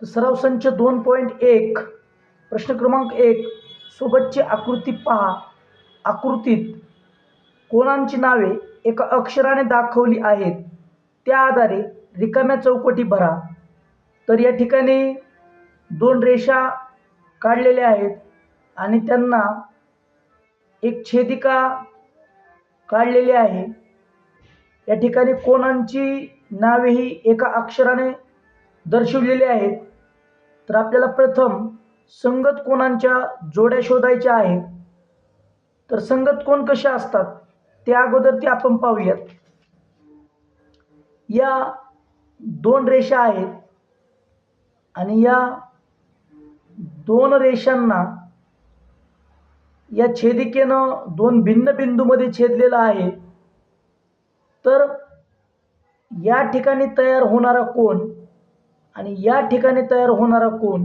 तर सराव संच दोन पॉईंट एक प्रश्न क्रमांक एक सोबतची आकृती पहा. आकृतीत कोणांची नावे एका अक्षराने दाखवली आहेत? त्या आधारे रिकाम्या चौकटी भरा. तर या ठिकाणी दोन रेषा काढलेल्या आहेत आणि त्यांना एक छेदिका काढलेली आहे. या ठिकाणी कोणांची नावे ही एका अक्षराने दर्शवलेली आहेत? तर आपल्याला प्रथम संगत कोणांच्या जोड्या शोधायच्या आहेत? तर संगत कोण कशा असतात? त्या अगोदर ते आपण पाहूयात. या दोन रेषा आहेत. आणि या दोन रेषांना या छेदिकेनं दोन भिन्न बिंदूमध्ये छेदलेलं आहे. तर या ठिकाणी तयार होणारा कोण आणि या ठिकाणी तयार होणारा कोण?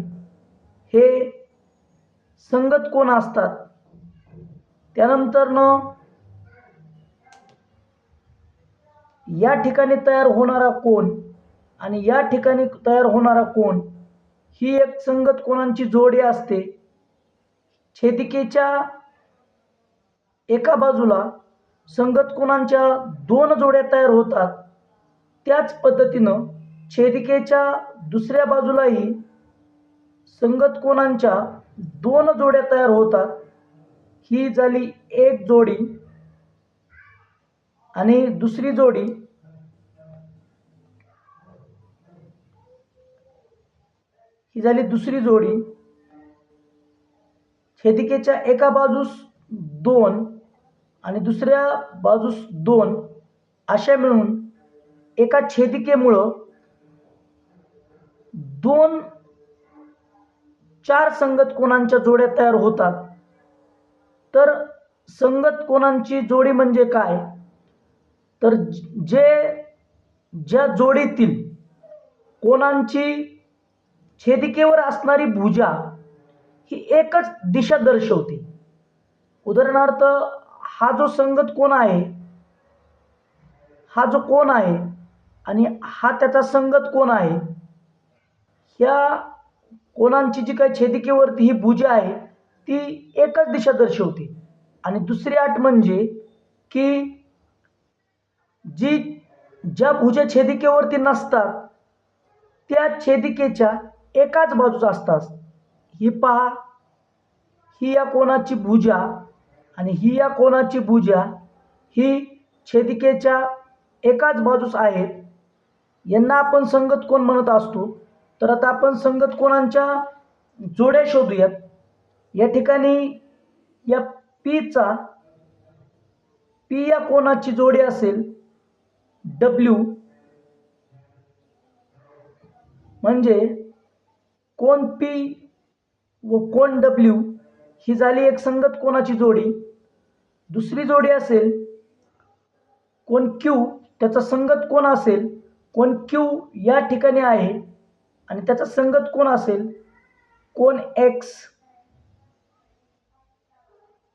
हे संगत कोण असतात? त्यानंतरनं या ठिकाणी तयार होणारा कोण आणि या ठिकाणी तयार होणारा कोण? ही एक संगत कोणांची जोडी असते. छेदिकेच्या एका बाजूला संगत कोणांच्या दोन जोड्या तयार होतात. त्याच पद्धतीनं छेदिकेच्या दुसऱ्या बाजूलाही संगत कोणांच्या दोन जोड्या तयार होतात. ही झाली एक जोडी आणि दुसरी जोडी ही झाली दुसरी जोडी. छेदिकेच्या एका बाजूस दोन आणि दुसऱ्या बाजूस दोन अशा मिळून एका छेदिकेमुळं दोन चार संगत कोणांच्या जोड्या तयार होतात? तर संगत कोणांची जोडी म्हणजे काय? तर जे ज्या जोडीतील कोणांची छेदिकेवर असणारी भुजा ही एकच दिशा दर्शवते. उदाहरणार्थ हा जो संगत कोण आहे हा जो कोण आहे आणि हा त्याचा संगत कोण आहे ह्या कोणांची जी काही छेदिकेवरती ही भुजा आहे ती एकच दिशा दर्शवते. आणि दुसरी अट म्हणजे की जी ज्या भुजा छेदिकेवरती नसतात त्या छेदिकेच्या एकाच बाजूच असतात. ही पहा ही या कोणाची भुजा आणि ही या कोणाची भुजा ही छेदिकेच्या एकाच बाजूस आहेत. यांना आपण संगत कोण म्हणत असतो? तर आता आपण संगत कोणांच्या जोड्या शोधूयात. या ठिकाणी या पीचा पी या कोणाची जोडी असेल? डब्ल्यू म्हणजे कोण पी व कोण डब्ल्यू ही झाली एक संगत कोणाची जोडी. दुसरी जोडी असेल कोण क्यू त्याचा संगत कोण असेल? कोण क्यू या ठिकाणी आहे? आणि त्याचा संगत कोण असेल? कोण एक्स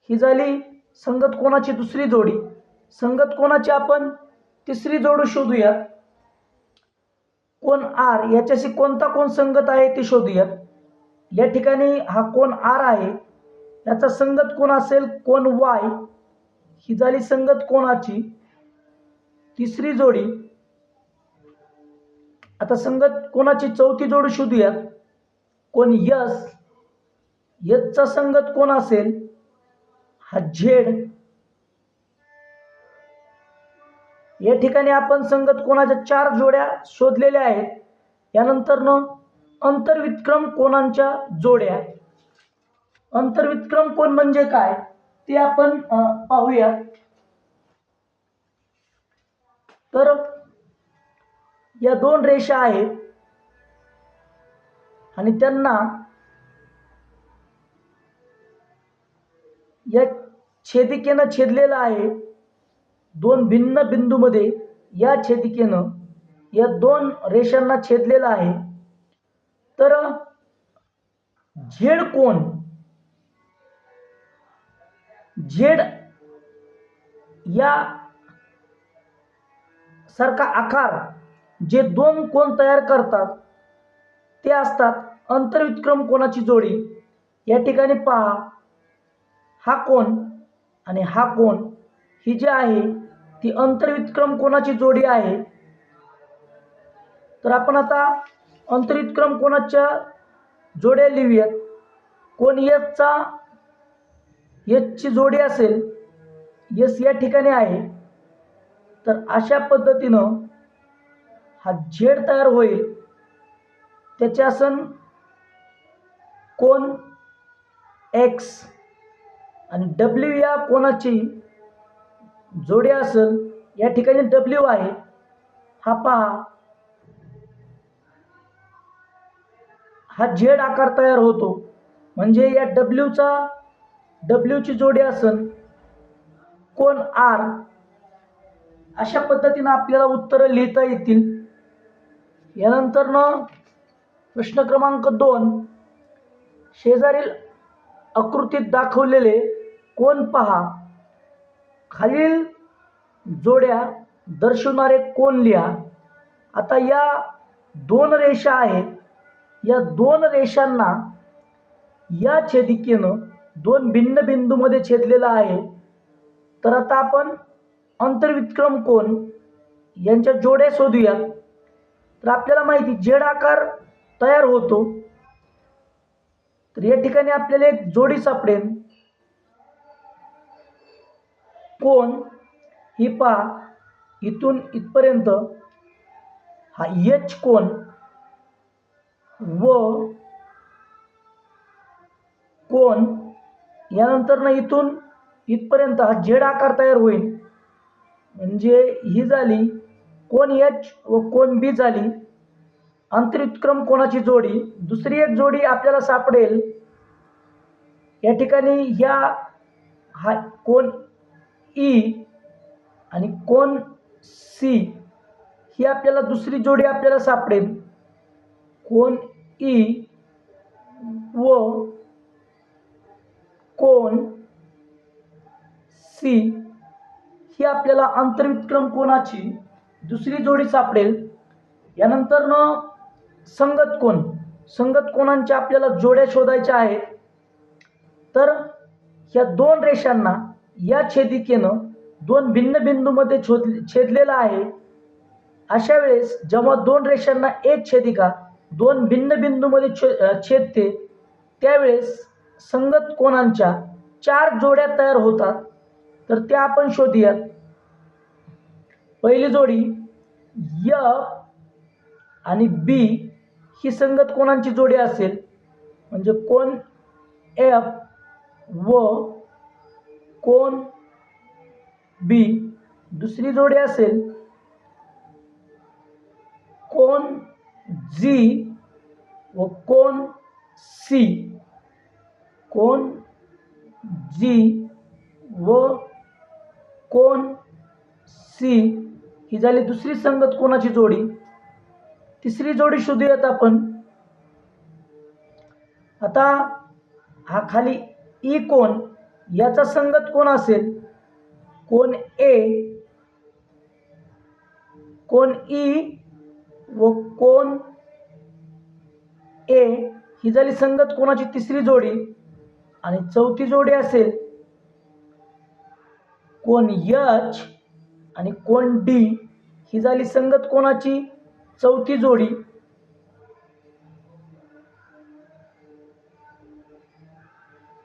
ही झाली संगत कोणाची? दुसरी जोडी. संगत कोणाची आपण? तिसरी जोडी शोधूया. कोण आर याच्याशी कोणता कोण संगत आहे ते शोधूया. या ठिकाणी हा कोण आर आहे याचा संगत कोण असेल? कोण वाय ही झाली संगत कोणाची? तिसरी जोडी. आता संगत कोणाची चौथी जोडी शोधूया कोण यस यसचा संगत कोण असेल? हा झेड. या ठिकाणी आपण संगत कोणाच्या चार जोड्या शोधलेल्या आहेत? यानंतरनं अंतर्विक्रम कोणांच्या जोड्या? अंतर्विक्रम कोण म्हणजे काय? ते आपण पाहूया. तर या दोन रेषा आहेत. आणि त्यांना या छेदिकेनं छेदलेलं आहे. दोन भिन्न बिंदूमध्ये या छेदिकेनं या दोन रेषांना छेदलेलं आहे. तर झेड कोण? झेड या सारखा आकार जे दोन कोण तयार करतात ते असतात अंतर्विक्रम कोणाची जोडी? या ठिकाणी पहा. हा कोण आणि हा कोण ही जी आहे ती अंतर्विक्रम कोणाची जोडी आहे? तर आपण आता अंतर्विक्रम कोणाच्या जोड्या लिहूयात? कोण यचचा यसची जोडी असेल यस या ठिकाणी आहे. तर अशा पद्धतीनं हा झेड तयार होईल. त्याचे आसन कोण? एक्स आणि डब्ल्यू या कोणाची जोडी असेल या ठिकाणी डब्ल्यू आहे. हा पहा. हा झेड आकार तयार होतो. म्हणजे या डब्ल्यूचा डब्ल्यूची जोडी असेल कोण? आर अशा पद्धतीनं आपल्याला उत्तरं लिहिता येतील. यानंतरनं प्रश्न क्रमांक दोन शेजारील आकृतीत दाखवलेले कोण पहा? खालील जोड्या दर्शवणारे कोण लिहा? आता या दोन रेषा आहेत. या दोन रेषांना या छेदिकेनं दोन भिन्न बिंदूमध्ये छेदलेलं आहे. तर आता आपण अंतर्विक्रम कोण? यांच्या जोड्या शोधूया. तर आपल्याला माहिती जेड आकार तयार होतो. तर या ठिकाणी आपल्याला एक जोडी सापडेल. कोण? ही पहा इथून इथपर्यंत. हा एच कोण? व कोण? यानंतर ना इथून इथपर्यंत हा जेड आकार तयार होईल. म्हणजे ही झाली कोण एच व कोण बी झाली अंतरितक्रम कोणाची जोडी दुसरी एक जोडी आपल्याला सापडेल. या ठिकाणी ह्या हा कोण ई आणि कोण सी ही आपल्याला दुसरी जोडी आपल्याला सापडेल. कोण ई व कोण सी ही आपल्याला अंतर्विक्रम कोणाची दुसरी जोडी सापडेल. यानंतर न संगत कोण? संगत कोणांच्या आपल्याला जोड्या शोधायच्या आहेत? तर ह्या दोन रेषांना या छेदिकेनं दोन भिन्न बिंदूमध्ये शोध छेदलेलं आहे. अशा वेळेस जेव्हा दोन रेषांना एक छेदिका दोन भिन्न बिंदूमध्ये छे छेदते त्यावेळेस संगत कोणांच्या चार जोड्या तयार होतात? तर त्या आपण शोधूयात. पहिली जोडी य आणि बी ही संगत कोणांची जोडी असेल? म्हणजे कोण एफ व कोण बी दुसरी जोडी असेल? कोण जी व कोण सी कोण जी व कोण सी ही झाली दुसरी संगत कोणाची जोडी? तिसरी जोडी शोधूयात आपण. आता हा खाली ई कोण याचा संगत कोण असेल? कोण ए कोण ई व कोण ए ही झाली संगत कोणाची? तिसरी जोडी. आणि चौथी जोडी असेल कोण यच आणि कोण डी ही झाली संगत कोणाची? चौथी जोडी.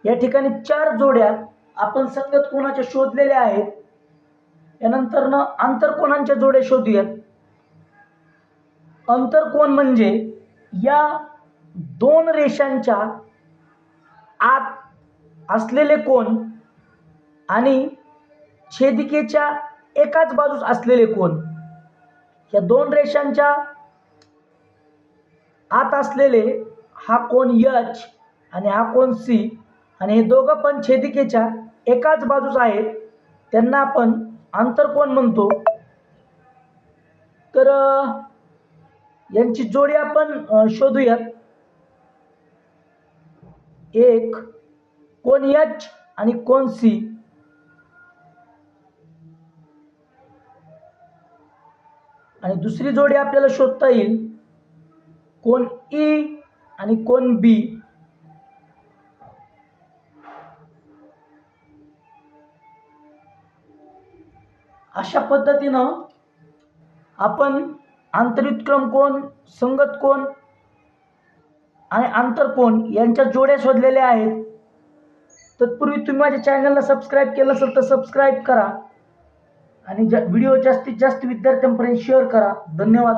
या ठिकाणी चार जोड्या आपण संगत कोणाच्या शोधलेल्या आहेत? यानंतर न आंतरकोणांच्या जोड्या शोधूयात? अंतर कोण म्हणजे? या दोन रेषांच्या आत असलेले कोण आणि छेदिकेच्या एकाच बाजूस असलेले कोण? या दोन रेषांच्या आत असलेले हा कोण यच आणि हा कोण सी आणि हे दोघं पण छेदिकेच्या एकाच बाजूस आहेत. त्यांना आपण आंतरकोण म्हणतो? तर यांची जोडी आपण शोधूयात. एक कोण यच आणि कोण सी आणि दुसरी जोडी आपल्याला शोधता येईल. कोण ई आणि कोण बी अशा पद्धतीनं आपण आंतरयुत्क्रम कोण संगत कोण आणि आंतरकोण यांच्या जोड्या शोधलेल्या आहेत. तत्पूर्वी तुम्ही माझ्या चॅनलला सबस्क्राईब केलं असेल तर सबस्क्राईब करा. आणि जा व्हिडिओ जास्तीत जास्त विद्यार्थ्यांपर्यंत शेअर करा. धन्यवाद.